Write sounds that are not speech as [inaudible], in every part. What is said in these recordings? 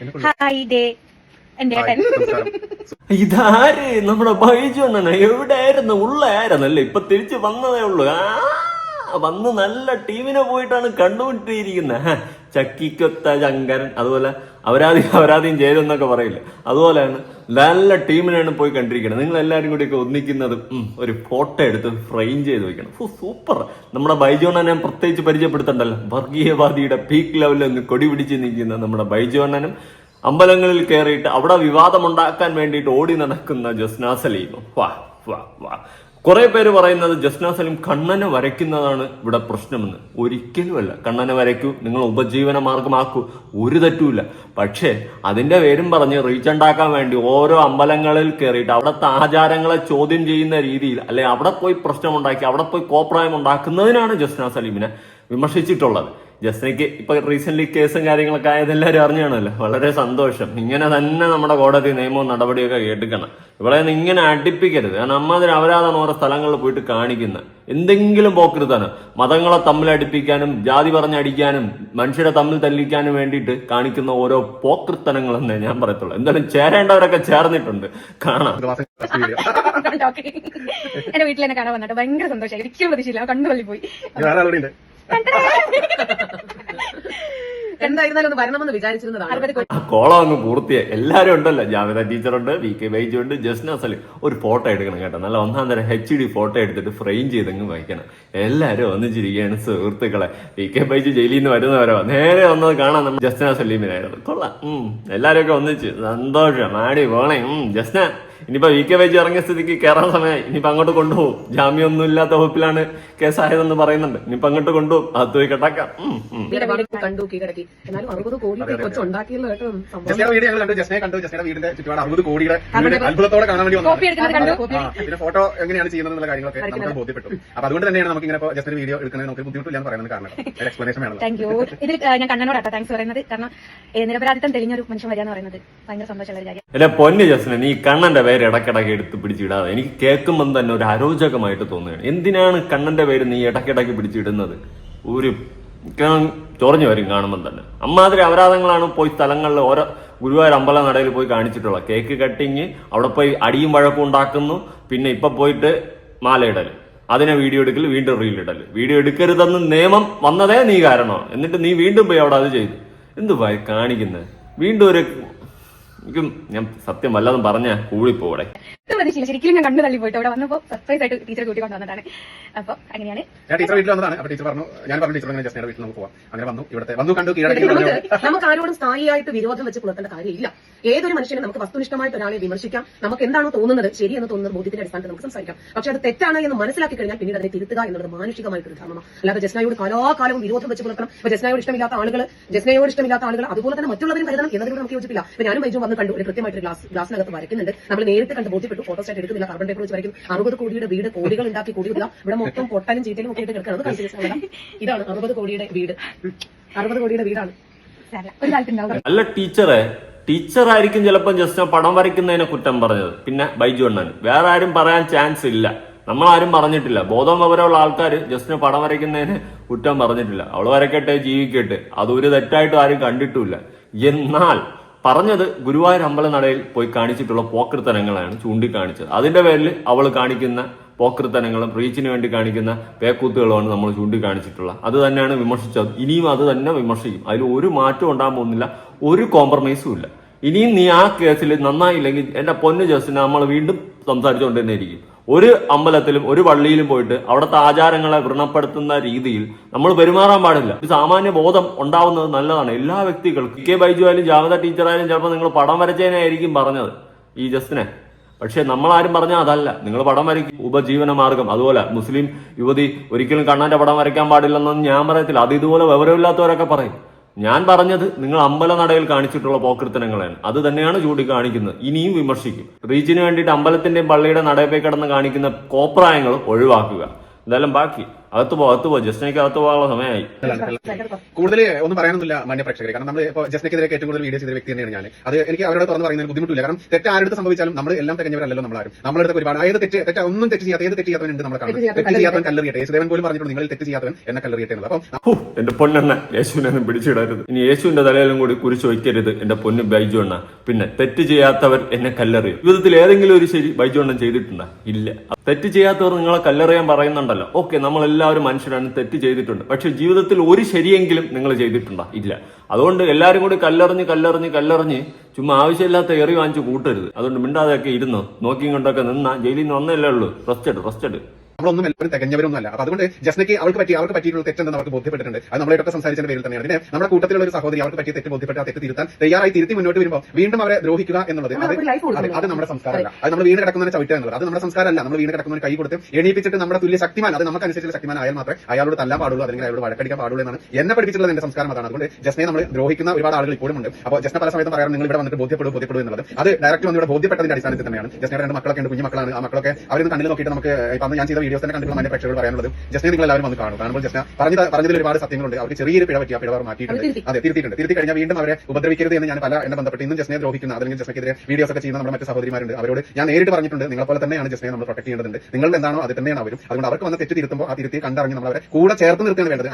Hi day. ഇതാര്? നമ്മുടെ ബൈജു അണ്ണനാ. എവിടെയായിരുന്നു? ഉള്ളായിരുന്നല്ലേ ഇപ്പൊ തിരിച്ചു വന്നതേ ഉള്ളൂ. ആ വന്ന് നല്ല ടീമിനെ പോയിട്ടാണ് കണ്ടുമുട്ടിയിരിക്കുന്നത് ഹ, ചക്കിക്കൊത്ത ശങ്കരൻ. അതുപോലെ അവരാധി അവരാധിയും ചെയ്തെന്നൊക്കെ പറയില്ല? അതുപോലെയാണ് നല്ല ടീമിനാണ് പോയി കണ്ടിരിക്കുന്നത്. നിങ്ങൾ എല്ലാവരും കൂടിയൊക്കെ ഒന്നിക്കുന്നത് ഒരു ഫോട്ടോ എടുത്ത് ഫ്രെയിം ചെയ്ത് വെക്കണം. Oh super. നമ്മുടെ ബൈജോണ്ണനെ പ്രത്യേകിച്ച് പരിചയപ്പെടുത്തണ്ടല്ലോ. വർഗീയവാദിയുടെ പീക്ക് ലെവലിൽ ഒന്ന് കൊടി പിടിച്ച് നിൽക്കുന്ന നമ്മുടെ ബൈജോണ്ണനും അമ്പലങ്ങളിൽ കയറിയിട്ട് അവിടെ വിവാദമുണ്ടാക്കാൻ വേണ്ടിയിട്ട് ഓടി നടക്കുന്ന ജസ്നാസലീമോ സലീമും. വാ വാ വാ. കുറെ പേര് പറയുന്നത് ജസ്ന സലീം കണ്ണനെ വരയ്ക്കുന്നതാണ് ഇവിടെ പ്രശ്നമെന്ന്. ഒരിക്കലുമല്ല. കണ്ണനെ വരയ്ക്കൂ നിങ്ങൾ ഉപജീവന മാർഗമാക്കൂ ഒരു തെറ്റുമില്ല. പക്ഷേ അതിന്റെ പേരും പറഞ്ഞ് റീച്ച് ഉണ്ടാക്കാൻ വേണ്ടി ഓരോ അമ്പലങ്ങളിൽ കയറിയിട്ട് അവിടുത്തെ ആചാരങ്ങളെ ചോദ്യം ചെയ്യുന്ന രീതിയിൽ അല്ലെ അവിടെ പോയി പ്രശ്നമുണ്ടാക്കി അവിടെ പോയി കോപ്രായം ഉണ്ടാക്കുന്നതിനാണ് ജസ്ന സലീമിനെ വിമർശിച്ചിട്ടുള്ളത്. ജസ്നയ്ക്ക് ഇപ്പൊ റീസെന്റ് കേസും കാര്യങ്ങളൊക്കെ ആയത് എല്ലാവരും അറിഞ്ഞാണല്ലോ. വളരെ സന്തോഷം. ഇങ്ങനെ തന്നെ നമ്മുടെ കോടതി നിയമവും നടപടിയൊക്കെ കേട്ടിക്കണം ഇവിടെ നിന്ന് ഇങ്ങനെ അടിപ്പിക്കരുത്. കാരണം അമ്മാതിരി അവരാതാണ് ഓരോ സ്ഥലങ്ങളിൽ പോയിട്ട് കാണിക്കുന്നത്. എന്തെങ്കിലും പോക്കരുതാണ് മതങ്ങളെ തമ്മിൽ അടിപ്പിക്കാനും ജാതി പറഞ്ഞടിക്കാനും മനുഷ്യരെ തമ്മിൽ തല്ലിക്കാനും വേണ്ടിയിട്ട് കാണിക്കുന്ന ഓരോ പോക്കൃത്തനങ്ങളെന്നേ ഞാൻ പറയത്തുള്ളൂ. എന്തായാലും ചേരേണ്ടവരൊക്കെ ചേർന്നിട്ടുണ്ട്. കാണാം. [laughs] എന്റെ വീട്ടിൽ എന്നെ കാണാൻ വന്നിട്ട് ഭയങ്കര സന്തോഷമായി. ഒരിക്കലും പ്രതീക്ഷയില്ല. കണ്ടുപള്ളി പോയി. എന്തായിരുന്നാലും ഒന്ന് വരണമെന്ന് വിചാരിച്ചിരുന്നതാണ്. അറുപത് ആ കോളം അങ്ങ് പൂർത്തിയായി. എല്ലാരും ഉണ്ടല്ലോ. ജാവേദ ടീച്ചറുണ്ട് വി കെ ബൈജു ഉണ്ട്. ജസ്ന അസലി ഒരു ഫോട്ടോ എടുക്കണം കേട്ടോ. നല്ല ഒന്നാം തരം എച്ച് ഡി ഫോട്ടോ എടുത്തിട്ട് ഫ്രെയിം ചെയ്തങ്ങ് വായിക്കണം എല്ലാരും ഒന്നിച്ചിരിക്കുകയാണ് സുഹൃത്തുക്കളെ. വി കെ ബൈജു ജയിലിൽ നിന്ന് വരുന്നവരോ? നേരെ വന്നത് കാണാൻ നമ്മൾ ജസ്ന സലീമിനായിരുന്നു കൊള്ളാം. ഉം. എല്ലാരും ഒക്കെ ഒന്നിച്ച് സന്തോഷം. ആടി പോണേ ഉം. ജസ്ന ഇനിയിപ്പോ വി കെ വൈജി ഇറങ്ങിയ സ്ഥിതിക്ക് കയറാൻ സമയമായി ഇനിയിപ്പോ അങ്ങോട്ട് കൊണ്ടുപോകും. ജാമ്യമൊന്നും ഇല്ലാത്ത വകുപ്പിലാണ് കേസായതെന്ന് പറയുന്നുണ്ട്. ഇനിയിപ്പോ അങ്ങോട്ട് കൊണ്ടുപോകും. അത് പോയി വീട് വീട് കണ്ടു കീഴടക്കി എന്നാലും അറുപത് കോടി കൊച്ചുണ്ടാക്കിയല്ലോ കേട്ടോ വീഡിയോ ഞങ്ങൾ കണ്ടു. ജസ്നയെ കണ്ടു. ജസ്നയുടെ വീടിന്റെ ചുറ്റുപാട് അറുപത് കോടിയുടെ വീട് അത്ഭുതത്തോടെ കാണാൻ വേണ്ടി കോപ്പി വന്നതാണ് എടുക്കുന്നത് കണ്ടു? ആ, ഇതിന്റെ ഫോട്ടോ എങ്ങനെയാണ് ചെയ്യുന്നത് എന്നുള്ള കാര്യങ്ങളൊക്കെ നമുക്ക് ബോധ്യപ്പെട്ടു. അപ്പൊ അതുകൊണ്ട് തന്നെയാണ് നമുക്ക് ഇങ്ങനെ ജസ്റ്റ് വീഡിയോ എടുക്കുന്നത്. നമുക്ക് ബുദ്ധിമുട്ടില്ല എന്ന് പറയുന്നത് കാരണം എക്സ്പ്ലനേഷൻ വേണം താങ്ക് യു ഇതിൽ ഞാൻ കണ്ണനോടാട്ടോ താങ്ക്സ് പറയുന്നത്. കാരണം നിരപരാധിത്വം തെളിഞ്ഞൊരു മനുഷ്യൻ വരിക എന്ന് പറയുന്നത് ഭയങ്കര സന്തോഷമുള്ള ഒരു കാര്യം പൊന്നു ജസ്നെ നീ കണ്ണന്റെ പേര് ഇടക്കിടക്ക് എടുത്ത് പിടിച്ചിടാതെ. എനിക്ക് കേൾക്കുമ്പം തന്നെ ഒരു അരോചകമായിട്ട് തോന്നുകയാണ്. എന്തിനാണ് കണ്ണന്റെ പേര് നീ ഇടക്കിടക്ക് പിടിച്ചിടുന്നത്? ഒരു ചൊറഞ്ഞു വരും കാണുമ്പം തന്നെ. അമ്മാതിരി അപരാധങ്ങളാണ് പോയി സ്ഥലങ്ങളിൽ ഓരോ ഗുരുവായൂർ അമ്പല നടയിൽ പോയി കാണിച്ചിട്ടുള്ളത്. കേക്ക് കട്ടിങ് അവിടെ പോയി അടിയും വഴക്കും ഉണ്ടാക്കുന്നു പിന്നെ ഇപ്പൊ പോയിട്ട് മാലയിടൽ അതിനെ വീഡിയോ എടുക്കൽ വീണ്ടും റീൽ ഇടൽ വീഡിയോ എടുക്കരുതെന്ന് നിയമം വന്നതേ നീ കാരണമാണ് എന്നിട്ട് നീ വീണ്ടും പോയി അവിടെ അത് ചെയ്തു. എന്തുവാ കാണിക്കുന്നത് വീണ്ടും ഒരു എനിക്കും ഞാൻ സത്യം വല്ലതും പറഞ്ഞ കൂടിപ്പോടെ പ്രതീക്ഷയില്ല ശരിക്കും ഞാൻ കണ്ടു തള്ളി പോയിട്ട് അവിടെ വന്നപ്പോ സർപ്രൈസ് ആയിട്ട് ടീച്ചർ കൂട്ടി കൊണ്ടുവന്നതാണ് അപ്പൊ അങ്ങനെയാണ്. ഞാൻ ടീച്ചർ വീട്ടിൽ വന്നതാണ്. അപ്പൊ ടീച്ചർ പറഞ്ഞു ഞാൻ പറഞ്ഞു ടീച്ചർ അങ്ങനെ ജസ്റ്റ് വീട്ടിൽ നമുക്ക് പോവാം. അങ്ങനെ വന്നു. ഇവിടുത്തെ വന്നു കണ്ടു കീഴടക്കി [laughs] നമുക്ക് ആരോടും സ്ഥായിയായിട്ട് വിരോധം വെച്ച് പുലർത്തേണ്ട കാര്യമില്ല. ഏതൊരു മനുഷ്യനും നമുക്ക് വസ്തുനിഷ്ഠമായിട്ട് ഒരാളെ വിമർശിക്കാം. നമുക്ക് എന്താണോ തോന്നുന്നത് ശരിയെന്ന് തോന്നുന്നത് ബോധ്യത്തിന്റെ അടിസ്ഥാനത്തിൽ നമുക്ക് സംസാരിക്കാം. പക്ഷെ അത് തെറ്റാണ് എന്ന് മനസ്സിലാക്കി കഴിഞ്ഞാൽ പിന്നീട് അതിനെ തിരുത്തുക എന്നുള്ളത് മാനുഷികമായിട്ടൊരു ധർമ്മമാണ് അല്ലാതെ ജസ്നയോട് കാലാകാലവും വിരോധം വെച്ച് പുലർത്തണം. ഇപ്പൊ ജസ്നയോട് ഇഷ്ടമില്ലാത്ത ആളുകൾ ജസ്നയോട് ഇഷ്ടമില്ലാത്ത ആളുകൾ അതുപോലെ തന്നെ മറ്റുള്ളവരും കരുതണം എന്നതിനോട് നമുക്ക് യോജിപ്പില്ല. ഇപ്പൊ ഞാനും വൈജു വന്ന് കണ്ടു ഒരു കൃത്യമായിട്ട് ഗ്ലാസ് ഗ്ലാസിനകത്ത് വരയ്ക്കുന്നുണ്ട്. നമ്മൾ നേരിട്ട് കണ്ട് ബോധ്യപ്പെട്ടു ഫോട്ടോസ്റ്റാറ്റ് എടുക്കുന്നില്ല കാർബൺ പേപ്പർ വെച്ച് വരയ്ക്കും. അറുപത് കോടിയുടെ വീട് കോടികൾ ഉണ്ടാക്കി കൂടിയില്ല ഇവിടെ മൊത്തം പൊട്ടലും ചീറ്റലും ഒക്കെ ആയിട്ട് കിടക്കുന്നത് ഇതാണ് അറുപത് കോടിയുടെ വീട്. അറുപത് കോടിയുടെ വീടാണ്. നല്ല ഒരു കാലത്തുണ്ടാവും അല്ല ടീച്ചറെ ടീച്ചറായിരിക്കും ചിലപ്പോൾ ജസ്റ്റ് പടം വരയ്ക്കുന്നതിനെ കുറ്റം പറഞ്ഞത്. പിന്നെ ബൈജു അണ്ണൻ. വേറെ ആരും പറയാൻ ചാൻസ് ഇല്ല. നമ്മളാരും പറഞ്ഞിട്ടില്ല. ബോധം വിവരമുള്ള ആൾക്കാർ ജസ്റ്റിന് പടം വരയ്ക്കുന്നതിന് കുറ്റം പറഞ്ഞിട്ടില്ല. അവൾ വരയ്ക്കട്ടെ ജീവിക്കട്ടെ. അതൊരു തെറ്റായിട്ട് ആരും കണ്ടിട്ടുമില്ല. എന്നാൽ പറഞ്ഞത് ഗുരുവായൂർ അമ്പലനടയിൽ പോയി കാണിച്ചിട്ടുള്ള പോക്കൃത്തനങ്ങളാണ് ചൂണ്ടിക്കാണിച്ചത്. അതിന്റെ പേരിൽ അവൾ കാണിക്കുന്ന പോക്കൃത്തനങ്ങളും റീച്ചിന് വേണ്ടി കാണിക്കുന്ന പേക്കൂത്തുകളുമാണ് നമ്മൾ ചൂണ്ടിക്കാണിച്ചിട്ടുള്ളത്. അത് തന്നെയാണ് വിമർശിച്ചത്. ഇനിയും അത് തന്നെ വിമർശിക്കും. അതിൽ ഒരു മാറ്റം ഉണ്ടാകാൻ പോകുന്നില്ല. ഒരു കോംപ്രമൈസും ഇല്ല. ഇനിയും നീ ആ കേസിൽ നന്നായില്ലെങ്കിൽ എന്റെ പൊന്നു ജസ്റ്റിന് നമ്മൾ വീണ്ടും സംസാരിച്ചുകൊണ്ട് തന്നെ ഇരിക്കും ഒരു അമ്പലത്തിലും ഒരു പള്ളിയിലും പോയിട്ട് അവിടുത്തെ ആചാരങ്ങളെ വ്രണപ്പെടുത്തുന്ന രീതിയിൽ നമ്മൾ പെരുമാറാൻ പാടില്ല. ഒരു സാമാന്യ ബോധം ഉണ്ടാവുന്നത് നല്ലതാണ്. എല്ലാ വ്യക്തികൾക്കും കെ ബൈജു ആയാലും ജാവത ടീച്ചറായാലും ചിലപ്പോൾ നിങ്ങൾ പടം വരച്ചതിനായിരിക്കും പറഞ്ഞത് ഈ ജസ്റ്റിനെ. പക്ഷെ ആരും പറഞ്ഞാൽ അതല്ല. നിങ്ങൾ പടം വരയ്ക്കും. ഉപജീവന മാർഗം. അതുപോലെ മുസ്ലിം യുവതി ഒരിക്കലും കണ്ണാന്റെ പടം വരയ്ക്കാൻ പാടില്ലെന്നൊന്നും ഞാൻ പറയത്തില്ല. അത് ഇതുപോലെ വിവരമില്ലാത്തവരൊക്കെ പറയും. ഞാൻ പറഞ്ഞത് നിങ്ങൾ അമ്പല നടയിൽ കാണിച്ചിട്ടുള്ള പോക്കൃത്തനങ്ങളാണ്. അത് തന്നെയാണ് ചൂണ്ടിക്കാണിക്കുന്നത്. ഇനിയും വിമർശിക്കും. റീച്ചിന് വേണ്ടിയിട്ട് അമ്പലത്തിന്റെയും പള്ളിയുടെ നടയിൽ കിടന്ന് കാണിക്കുന്ന കോപ്രായങ്ങൾ ഒഴിവാക്കുക. എന്തായാലും ബാക്കി അകത്ത് പോ അകത്ത് പോ. ജസ്റ്റിനേക്ക് അകത്ത് പോകാനുള്ള സമയമായി. കൂടുതൽ ഒന്നും പറയാനൊന്നുമില്ല മാന്യ പ്രേക്ഷകരെ. കാരണം നമ്മൾ ഇപ്പോൾ ജസ്റ്റിനെതിരെ ഏറ്റവും കൂടുതൽ വീഡിയോ ചെയ്ത വ്യക്തി തന്നെയാണ് ഞാൻ അത് എനിക്ക് അവരോട് തുറന്ന് പറയുന്നതിന് ബുദ്ധിമുട്ടില്ല. കാരണം തെറ്റ് ആരുടെ സംഭവിച്ചാലും നമ്മൾ എല്ലാം തികഞ്ഞവരല്ലോ നമ്മളാരും. നമ്മളടുത്ത് ഒരുപാട്. ഏത് തെറ്റ് തെറ്റ് ഒന്നും തെറ്റ് ചെയ്യാത്ത ഏത് തെറ്റ് ചെയ്യാത്തവനുണ്ട് നമ്മളെ കാണുന്നത്? തെറ്റ് ചെയ്യാത്തവൻ കല്ലെറിയട്ടെ. യേശുദേവൻ പോലും പറഞ്ഞിട്ടുണ്ട് നിങ്ങൾ തെറ്റ് ചെയ്യാത്തവൻ എന്നെ കല്ലെറിയട്ടെ എന്നുള്ളത്. അപ്പം എന്റെ പൊന്നെണ്ണ യേശുവിനെ പിടിച്ചിടരുത്. ഇനി യേശുവിന്റെ തലയിലും കൂടി കുരിശ് വയ്ക്കരുത് എന്റെ പൊന്ന് ബൈജു അണ്ണ. പിന്നെ തെറ്റ് ചെയ്യാത്തവർ എന്നെ കല്ലെറിയും. ജീവിതത്തിൽ ഏതെങ്കിലും ഒരു ശരി ബൈജു അണ്ണൻ ചെയ്തിട്ടുണ്ടോ? ഇല്ല. തെറ്റ് ചെയ്യാത്തവർ നിങ്ങളെ കല്ലെറിയാൻ പറയുന്നുണ്ടല്ലോ. ഓക്കെ നമ്മൾ എല്ലാവരും മനുഷ്യരാണ് തെറ്റ് ചെയ്തിട്ടുണ്ട്. പക്ഷെ ജീവിതത്തിൽ ഒരു ശരിയെങ്കിലും നിങ്ങൾ ചെയ്തിട്ടുണ്ടോ? ഇല്ല. അതുകൊണ്ട് എല്ലാവരും കൂടി കല്ലെറിഞ്ഞ് കല്ലെറിഞ്ഞ് കല്ലെറിഞ്ഞ് ചുമ്മാ ആവശ്യമില്ലാത്ത എറി വാങ്ങിച്ച് കൂട്ടരുത്. അതുകൊണ്ട് മിണ്ടാതെയൊക്കെ ഇരുന്നു നോക്കിയും കൊണ്ടൊക്കെ നിന്നാ ജയിലിൽ നിന്ന് വന്നല്ലേ ഉള്ളൂ. റെസ്റ്റ് റെസ്റ്റഡ് റെസ്റ്റ് എടു. നമ്മളൊന്നും എല്ലാവരും തികഞ്ഞവരൊന്നും അല്ല അപ്പൊ അതുകൊണ്ട് ജസ്നയ്ക്ക് അവൾക്ക് പറ്റി അവർക്ക് പറ്റിയിട്ടുള്ള തെറ്റെന്ന് അവർക്ക് ബോധ്യപ്പെട്ടിട്ടുണ്ട്. അത് നമ്മളായിട്ടൊക്കെ സംസാരിച്ചതിന്റെ പേരിൽ തന്നെയാണ് പിന്നെ നമ്മുടെ കൂട്ടത്തിലുള്ള ഒരു സഹോദരി അവർക്ക് പറ്റിയ തെറ്റ് ബോധ്യപ്പെട്ട് തെറ്റ് തിരുത്താൻ തയ്യാറായി തിരുത്തി മുന്നോട്ട് വരുമ്പോൾ വീണ്ടും അവരെ ദ്രോഹിക്കുക എന്നുള്ളത് അത് നമ്മുടെ സംസ്കാരമല്ല. അത് നമ്മൾ വീണ് കിടക്കുന്ന ചവിട്ടുക എന്നുള്ളത് അത് നമ്മുടെ സംസ്കാരമല്ല. നമ്മൾ വീണ് കിടക്കുന്ന കൈ കൊടുത്ത് എണീപ്പിച്ചിട്ട് നമ്മുടെ തുല്യ ശക്തിമാൻ അത് നമുക്ക് അനുസരിച്ചുള്ള ശക്തിമാൻ ആയാൽ മാത്രമേ അയാളോട് തല്ലാൻ പാടുള്ളൂ അല്ലെങ്കിൽ അയാളോട് വഴക്കടിക്കാൻ പാടുള്ളൂ എന്നാണ് എന്നെ പഠിപ്പിച്ചിട്ടുള്ള എന്റെ സംസ്കാരം അതാണ്. അതുകൊണ്ട് ജസ്നെ നമ്മൾ ദ്രോഹിക്കുന്ന ഒരുപാട് ആളുകൾ ഇപ്പോഴും ഉണ്ട്. അപ്പോൾ ജസ്ന പല സമയത്തും പറയാറ് നിങ്ങൾ ഇവിടെ വന്നിട്ട് ബോധ്യപ്പെടും ബോധ്യപ്പെടും എന്നുള്ളത്. അത് ഡയറക്റ്റ് വന്ന് ഇവിടെ ബോധ്യപ്പെട്ടതിന്റെ അടിസ്ഥാനത്തിൽ തന്നെയാണ്. ജസ്നയുടെ രണ്ട് മക്കളൊക്കെ ഉണ്ട് കുഞ്ഞു മക്കളാണ് ആ മക്കളൊക്കെ അവരൊന്ന് കണ്ണിൽ നോക്കിയിട്ട് നമുക്ക് ഇപ്പം ഞാൻ ചെയ്ത വീഡിയോസ് തന്നെ കണ്ടിട്ടുള്ള മറ്റേ പ്രേക്ഷകർ പറയാനുള്ളത് ജസ്റ്റ് നിങ്ങൾ എല്ലാവരും വന്ന് കാണും. കാണുമ്പോൾ ജസ്റ്റ് പറഞ്ഞ പറഞ്ഞതിൽ ഒരുപാട് സത്യങ്ങളുണ്ട്. അവർക്ക് ചെറിയൊരു പിഴ പറ്റി ആ പിഴ അവർ മാറ്റിയിട്ടുണ്ട്. അതെ തിരുത്തിയിട്ടുണ്ട്. തിരുത്തി കഴിഞ്ഞാൽ വീണ്ടും അവരെ ഉപദ്രവിക്കരുത് എന്ന് ഞാൻ പല എണ്ണം ബന്ധപ്പെട്ട് ഇന്നും ജസ്നയെ ദ്രോഹിക്കുന്ന അല്ലെങ്കിൽ ജസ്റ്റിനെതിരെ വീഡിയോസ് ഒക്കെ ചെയ്യുന്ന നമ്മുടെ മറ്റു സഹോദരിമാരുണ്ട്. അവരോട് ഞാൻ നേരിട്ട് പറഞ്ഞിട്ടുണ്ട് നിങ്ങളെ പോലെ തന്നെയാണ് ജസ്റ്റിനെ നമ്മൾ പ്രൊട്ടക്ട് ചെയ്യേണ്ടതുണ്ട്. നിങ്ങൾ എന്താണോ അത് തന്നെയാണ് അവരും. അതുകൊണ്ട് അവർക്ക് വന്ന് തെറ്റ് തിരുത്തുമ്പോൾ ആ തിരുത്തി കണ്ടറിഞ്ഞ് നമ്മൾ അവരെ കൂടെ ചേർത്ത് നിർത്തുകയാണ് വേണ്ടത്.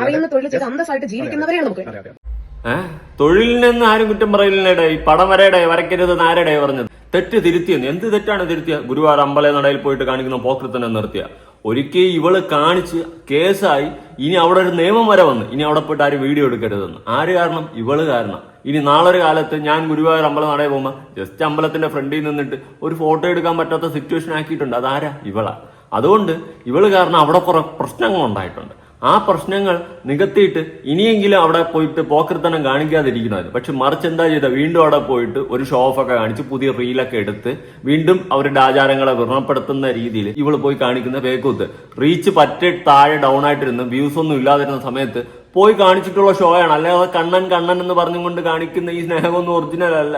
തൊഴിലിനെന്ന് ആരും കുറ്റം പറയില്ലേ ഈ പടം വരയുടെ വരയ്ക്കരുത് ആരുടെ പറഞ്ഞത്? തെറ്റ് തിരുത്തിയെന്ന്. എന്ത് തെറ്റാണ് തിരുത്തിയ ഗുരുവായൂർ അമ്പലനടയിൽ പോയിട്ട് കാണിക്കുന്ന പോക്കൃത്തനെ നിർത്തിയ. ഒരിക്കൽ ഇവൾ കാണിച്ച് കേസായി ഇനി അവിടെ ഒരു നിയമം വരെ വന്ന്. ഇനി അവിടെ പോയിട്ട് ആരും വീഡിയോ എടുക്കരുതെന്ന്. ആര് കാരണം? ഇവൾ കാരണം. ഇനി നാളെ ഒരു കാലത്ത് ഞാൻ ഗുരുവായൂർ അമ്പലം നടയിൽ പോകുമ്പോൾ ജസ്റ്റ് അമ്പലത്തിന്റെ ഫ്രണ്ടിൽ നിന്നിട്ട് ഒരു ഫോട്ടോ എടുക്കാൻ പറ്റാത്ത സിറ്റുവേഷൻ ആക്കിയിട്ടുണ്ട്. അതാരാ? ഇവളാ. അതുകൊണ്ട് ഇവൾ കാരണം അവിടെ കുറെ പ്രശ്നങ്ങൾ ഉണ്ടായിട്ടുണ്ട് ആ പ്രശ്നങ്ങൾ നികത്തിയിട്ട് ഇനിയെങ്കിലും അവിടെ പോയിട്ട് പോക്കർത്തനം കാണിക്കാതിരിക്കണമായിരുന്നു പക്ഷെ മറിച്ച് എന്താ ചെയ്ത വീണ്ടും അവിടെ പോയിട്ട് ഒരു ഷോ ഓഫ് ഒക്കെ കാണിച്ച് പുതിയ റീലൊക്കെ എടുത്ത് വീണ്ടും അവരുടെ ആചാരങ്ങളെ വ്രണപ്പെടുത്തുന്ന രീതിയിൽ ഇവൾ പോയി കാണിക്കുന്ന പേക്കൂത്ത് റീച്ച് പറ്റ താഴെ ഡൗൺ ആയിട്ടിരുന്ന് വ്യൂസ് ഒന്നും ഇല്ലാതിരുന്ന സമയത്ത് പോയി കാണിച്ചിട്ടുള്ള ഷോയാണ് അല്ലാതെ കണ്ണൻ കണ്ണൻ എന്ന് പറഞ്ഞുകൊണ്ട് കാണിക്കുന്ന ഈ സ്നേഹമൊന്നും ഒറിജിനൽ അല്ല.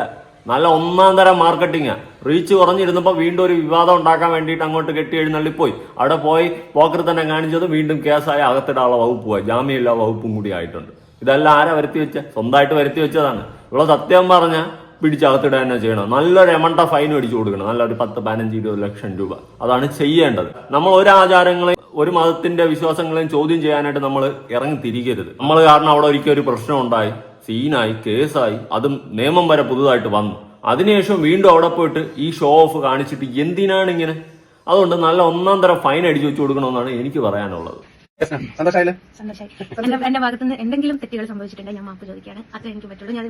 നല്ല ഒന്നാം തരം മാർക്കറ്റിംഗാ. റീച്ച് കുറഞ്ഞിരുന്നപ്പോൾ വീണ്ടും ഒരു വിവാദം ഉണ്ടാക്കാൻ വേണ്ടിയിട്ട് അങ്ങോട്ട് കെട്ടി എഴുന്നള്ളിപ്പോയി. അവിടെ പോയി പോക്കർ തന്നെ കാണിച്ചത് വീണ്ടും കേസായ അകത്തിടാനുള്ള വകുപ്പ് പോയി. ജാമ്യമില്ല വകുപ്പും കൂടി ആയിട്ടുണ്ട്. ഇതെല്ലാം ആരാ വരുത്തി വെച്ച? സ്വന്തമായിട്ട് വരുത്തി വെച്ചതാണ്. ഇവിടെ സത്യം പറഞ്ഞ പിടിച്ചകത്തിടുക തന്നെ ചെയ്യണം നല്ലൊരു എമൗണ്ട് ഓഫ് ഫൈൻ മേടിച്ചു കൊടുക്കണം. നല്ലൊരു പത്ത് പതിനഞ്ച് ഇരുപത് ലക്ഷം രൂപ. അതാണ് ചെയ്യേണ്ടത്. നമ്മൾ ഒരു ആചാരങ്ങളെയും ഒരു മതത്തിന്റെ വിശ്വാസങ്ങളെയും ചോദ്യം ചെയ്യാനായിട്ട് നമ്മൾ ഇറങ്ങി തിരികരുത് നമ്മൾ കാരണം അവിടെ ഒരിക്കലും ഒരു പ്രശ്നം ഉണ്ടായി സീനായി കേസായി. അതും നിയമം വരെ പുതുതായിട്ട് വന്നു. അതിനുശേഷം വീണ്ടും അവിടെ പോയിട്ട് ഈ ഷോ ഓഫ് കാണിച്ചിട്ട് എന്തിനാണ് ഇങ്ങനെ അതുകൊണ്ട് നല്ല ഒന്നാം തരം ഫൈൻ അടിച്ചു വെച്ചു കൊടുക്കണമെന്നാണ് എനിക്ക് പറയാനുള്ളത്. സന്തോഷമായില്ലേ സന്തോഷമായി എന്റെ എന്റെ ഭാഗത്ത് നിന്ന് എന്തെങ്കിലും തെറ്റുകൾ സംഭവിച്ചിട്ടുണ്ടെങ്കിൽ ഞാൻ മാപ്പ് ചോദിക്കുകയാണ്. അത്രേ എനിക്ക് പറ്റുള്ളൂ. ഞാൻ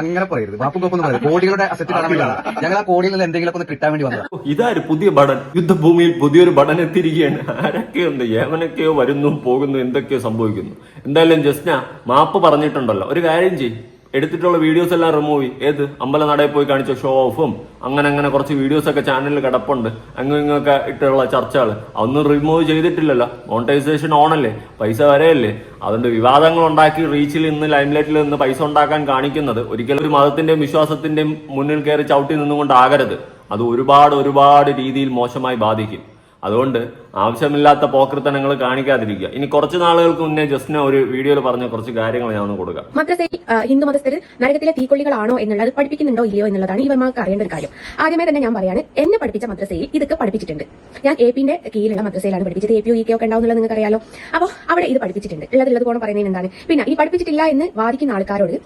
അങ്ങനെ പറയരുത്. വാപ്പും കോപ്പൊന്നും പറയരുത്. കോടികളുടെ അസറ്റ് കാണാൻ വേണ്ടിയാണ് ഞങ്ങൾ ആ കോടിയിൽ നിന്ന് എന്തെങ്കിലും ഒന്ന് കിട്ടാൻ വേണ്ടി വന്നതാണ് ഓ, ഇതാര് പുതിയ ബടൻ യുദ്ധഭൂമിയിൽ പുതിയൊരു ബടൻ എത്തിയിരിക്കുകയാണ്. ആരൊക്കെയുണ്ട്? യമനൊക്കെയോ വരുന്നു പോകുന്നു എന്തൊക്കെയോ സംഭവിക്കുന്നു. എന്തായാലും ജസ്ന മാപ്പ് പറഞ്ഞിട്ടുണ്ടല്ലോ. ഒരു കാര്യം ചെയ്യും. എടുത്തിട്ടുള്ള വീഡിയോസ് എല്ലാം റിമൂവ് ചെയ്യും. ഏത്? അമ്പല നടയിൽ പോയി കാണിച്ച ഷോ ഓഫും അങ്ങനെ അങ്ങനെ കുറച്ച് വീഡിയോസ് ഒക്കെ ചാനലിൽ കിടപ്പുണ്ട്. അങ്ങും ഇങ്ങൊക്കെ ഇട്ടുള്ള ചർച്ചകൾ. അതൊന്നും റിമൂവ് ചെയ്തിട്ടില്ലല്ലോ. മോണിറ്റൈസേഷൻ ഓണല്ലേ പൈസ വരെയല്ലേ? അതുകൊണ്ട് വിവാദങ്ങൾ ഉണ്ടാക്കി റീച്ചിൽ നിന്ന് ലൈംലൈറ്റിൽ നിന്ന് പൈസ ഉണ്ടാക്കാൻ കാണിക്കുന്നത് ഒരിക്കലും ഒരു മതത്തിന്റെയും വിശ്വാസത്തിന്റെയും മുന്നിൽ കയറി ചവിട്ടി നിന്നുകൊണ്ടാകരുത് അത് ഒരുപാട് ഒരുപാട് രീതിയിൽ മോശമായി ബാധിക്കും. അതുകൊണ്ട് ആവശ്യമില്ലാത്ത പോക്കൃത്തനങ്ങൾ കാണിക്കാതിരിക്കുക. ഇനി കുറച്ച് നാളുകൾക്ക് മുന്നേ ജസ്റ്റിന് ഒരു വീഡിയോയിൽ പറഞ്ഞ കുറച്ച് കാര്യങ്ങൾ ഞാൻ ഒന്ന് കൊടുക്കാം. മദ്രസയിൽ ഹിന്ദു മതസ്ഥർ നരകത്തിലെ തീക്കൊള്ളികളാണോ എന്നുള്ളത് പഠിപ്പിക്കുന്നുണ്ടോ ഇല്ലയോ എന്നുള്ളതാണ് ഇവർക്ക് അറിയേണ്ട ഒരു കാര്യം. ആദ്യമേ തന്നെ ഞാൻ പറയാണ് എന്നെ പഠിപ്പിച്ച മദ്രസയിൽ ഇതൊക്കെ പഠിപ്പിച്ചിട്ടുണ്ട്. ഞാൻ എ പിന്റെ കീഴിലുള്ള മദ്രസയിലാണ് പഠിപ്പിച്ചത്. എ പി ഇ കെ ഒക്കെ ഉണ്ടാവുന്നുള്ളത് നിങ്ങൾക്ക് അറിയാലോ അപ്പോൾ അവിടെ ഇത് പഠിപ്പിച്ചിട്ടുണ്ട്. ഉള്ളത് ഉള്ളത് പോകണം പറയുന്നത് എന്താണ്? പിന്നെ ഈ പഠിപ്പിച്ചിട്ടില്ല എന്ന് വാദിക്കുന്ന ആൾക്കാരോട്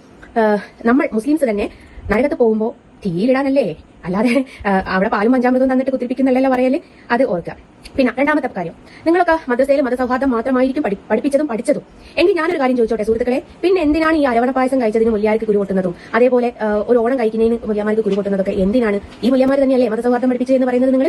നമ്മൾ മുസ്ലിംസ് തന്നെ നരകത്ത് പോകുമ്പോൾ തീയിലിടാനല്ലേ? അല്ലാതെ അവിടെ പാലും പഞ്ചാമൃതവും തന്നിട്ട് കുത്തിരിപ്പിക്കുന്നല്ലോ പറയൽ. അത് ഓർക്കുക. പിന്നെ രണ്ടാമത്തെ കാര്യം. നിങ്ങളൊക്കെ മദ്രസയിൽ മതസൗഹാർദ്ദം മാത്രമായിരിക്കും പഠിപ്പിച്ചതും പഠിച്ചതും. എങ്കിൽ ഞാനൊരു കാര്യം ചോദിച്ചോട്ടെ സുഹൃത്തുക്കളെ? പിന്നെ എന്തിനാണ് ഈ അരവണ പായസം കഴിച്ചതിന് മുല്യാർക്ക് കുരുപൊട്ടുന്നതും അതേപോലെ ഒരു ഓണം കഴിക്കുന്നതിന് മുല്യമാർക്ക് കുരുപൊട്ടുന്നതൊക്കെ എന്തിനാണ്? ഈ മുല്യമാർ തന്നെയല്ലേ മതസൗഹാർദ്ദം പഠിപ്പിച്ചത് എന്ന് പറയുന്നത് നിങ്ങൾ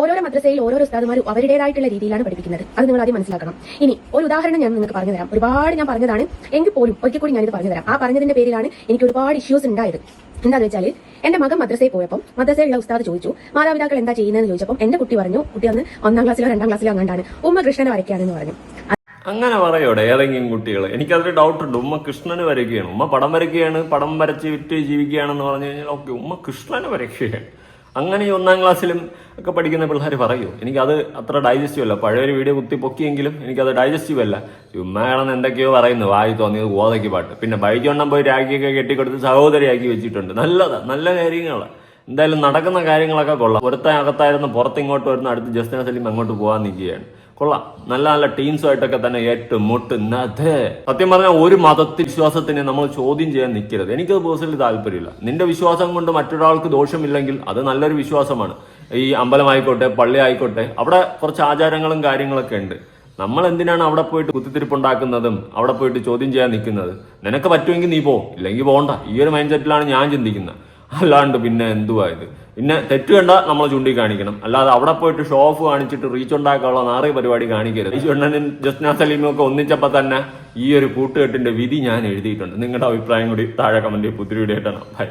ഓരോരോ മദ്രസയിൽ ഓരോ ഉസ്താദുമാരും അവരുടേതായിട്ടുള്ള രീതിയിലാണ് പഠിപ്പിക്കുന്നത്. അത് നിങ്ങൾ ആദ്യം മനസ്സിലാക്കണം. ഇനി ഒരു ഉദാഹരണം ഞാൻ നിങ്ങൾക്ക് പറഞ്ഞുതരാം. ഒരുപാട് ഞാൻ പറഞ്ഞതാണ്. എങ്കിൽ പോലും ഒരിക്കൽ കൂടി ഞാനിത് പറഞ്ഞു തരാം ആ പറഞ്ഞതിന്റെ പേരിലാണ് എനിക്ക് ഒരുപാട് ഇഷ്യൂസ് ഉണ്ടായത്. എന്താണെന്ന് വെച്ചാൽ എന്റെ മകൻ മദ്രസയിൽ പോയപ്പോൾ മദ്രസയിലുള്ള ഉസ്താദ് ചോദിച്ചു മാതാപിതാക്കൾ എന്താ ചെയ്യുന്നതെന്ന് ചോദിച്ചപ്പോൾ എന്റെ കുട്ടി പറഞ്ഞു കുട്ടി അന്ന് ഒന്നാം ക്ലാസ്സിലോ രണ്ടാം ക്ലാസ്സിലോ അങ്ങാണ്ടാണ് ഉമ്മ കൃഷ്ണനെ വരയ്ക്കാണെന്ന് പറഞ്ഞു. അങ്ങനെ പറയോടെ ഏതെങ്കിലും കുട്ടികൾ എനിക്കതൊരു ഡൗട്ട് ഉണ്ട്. ഉമ്മ കൃഷ്ണന് വരയ്ക്കുകയാണ്. ഉമ്മ പടം വരയ്ക്കുകയാണ് പടം വരച്ച് വിറ്റ് ജീവിക്കുകയാണെന്ന് പറഞ്ഞു കഴിഞ്ഞാൽ ഓക്കെ ഉമ്മ കൃഷ്ണന് വരയ്ക്കുകയാണ്. അങ്ങനെ ഈ ഒന്നാം ക്ലാസ്സിലും ഒക്കെ പഠിക്കുന്ന പിള്ളേർ പറയൂ. എനിക്കത് അത്ര ഡൈജസ്റ്റീവ് അല്ല. പഴയൊരു വീഡിയോ കുത്തി പൊക്കിയെങ്കിലും എനിക്കത് ഡൈജസ്റ്റീവ് അല്ല. ചുമ്മാ കിടന്ന് എന്തൊക്കെയോ പറയുന്നു. വായി തോന്നിയത് ഗോതയ്ക്ക് പാട്ട്. പിന്നെ ബൈജോണ്ണം പോയി രാഖിയൊക്കെ കെട്ടിക്കൊടുത്ത് സഹോദരിയാക്കി വെച്ചിട്ടുണ്ട്. നല്ലതാണ് നല്ല കാര്യങ്ങളാണ് എന്തായാലും നടക്കുന്ന കാര്യങ്ങളൊക്കെ കൊള്ളാം. പുറത്തെ അകത്തായിരുന്നു പുറത്തിങ്ങോട്ട് വരുന്ന അടുത്ത് ജസ്റ്റിന സലീം അങ്ങോട്ട് പോകാൻ നിൽക്കുകയാണ്. കൊള്ളാം. നല്ല നല്ല ടീംസുമായിട്ടൊക്കെ തന്നെ ഏറ്റുമുട്ടുന്നത്. സത്യം പറഞ്ഞാൽ ഒരു മതത്തിൽ വിശ്വാസത്തിനെ നമ്മൾ ചോദ്യം ചെയ്യാൻ നിൽക്കരുത്. എനിക്കത് പേഴ്സണലി താല്പര്യമില്ല. നിന്റെ വിശ്വാസം കൊണ്ട് മറ്റൊരാൾക്ക് ദോഷമില്ലെങ്കിൽ അത് നല്ലൊരു വിശ്വാസമാണ്. ഈ അമ്പലമായിക്കോട്ടെ പള്ളി ആയിക്കോട്ടെ അവിടെ കുറച്ച് ആചാരങ്ങളും കാര്യങ്ങളൊക്കെ ഉണ്ട്. നമ്മൾ എന്തിനാണ് അവിടെ പോയിട്ട് കുത്തിത്തിരിപ്പുണ്ടാക്കുന്നതും അവിടെ പോയിട്ട് ചോദ്യം ചെയ്യാൻ നിൽക്കുന്നത്? നിനക്ക് പറ്റുമെങ്കിൽ നീ പോ. ഇല്ലെങ്കിൽ പോകണ്ട ഈ ഒരു മൈൻഡ് സെറ്റിലാണ് ഞാൻ ചിന്തിക്കുന്നത്. അല്ലാണ്ട് പിന്നെ എന്തുവാ ഇത്? പിന്നെ തെറ്റ് കണ്ട നമ്മൾ ചൂണ്ടിക്കാണിക്കണം അല്ലാതെ അവിടെ പോയിട്ട് ഷോ ഓഫ് കാണിച്ചിട്ട് റീച്ച് ഉണ്ടാക്കാനുള്ള നാറിയ പരിപാടി കാണിക്കരുത്. ഈ ചുണ്ണനും ജസ്ന സലീമും ഒക്കെ ഒന്നിച്ചപ്പോൾ തന്നെ ഈ ഒരു കൂട്ടുകെട്ടിന്റെ വിധി ഞാൻ എഴുതിയിട്ടുണ്ട്. നിങ്ങളുടെ അഭിപ്രായം കൂടി താഴെ കമന്റ് പുതിരിയുടെ ഇടണം ബൈ